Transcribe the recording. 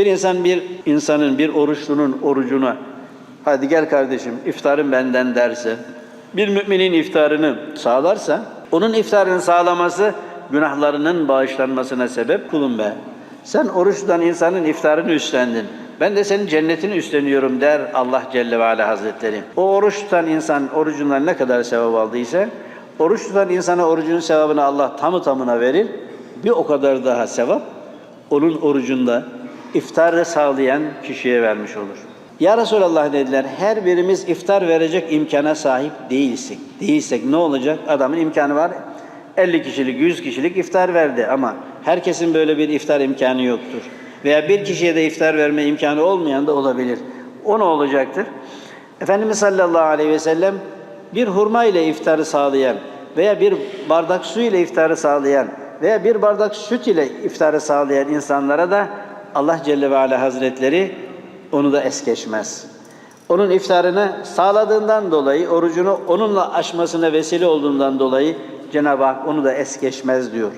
Bir insan bir insanın, bir oruçlunun orucuna hadi gel kardeşim iftarın benden derse, bir müminin iftarını sağlarsa, onun iftarını sağlaması günahlarının bağışlanmasına sebep kulum be. Sen oruç tutan insanın iftarını üstlendin. Ben de senin cennetini üstleniyorum der Allah Celle ve Ala Hazretleri. O oruç tutan insan orucundan ne kadar sevap aldıysa, oruç tutan insana orucunun sevabını Allah tamı tamına verir. Bir o kadar daha sevap onun orucunda iftarı sağlayan kişiye vermiş olur. Ya Resulallah dediler, her birimiz iftar verecek imkana sahip değilsek, değilsek ne olacak? Adamın imkanı var, 50 kişilik, 100 kişilik iftar verdi ama herkesin böyle bir iftar imkanı yoktur. Veya bir kişiye de iftar verme imkanı olmayan da olabilir. O ne olacaktır? Efendimiz sallallahu aleyhi ve sellem bir hurma ile iftarı sağlayan veya bir bardak su ile iftarı sağlayan veya bir bardak süt ile iftarı sağlayan insanlara da Allah Celle ve Ala Hazretleri onu da es geçmez. Onun iftarını sağladığından dolayı, orucunu onunla aşmasına vesile olduğundan dolayı Cenab-ı Hak onu da es geçmez diyor.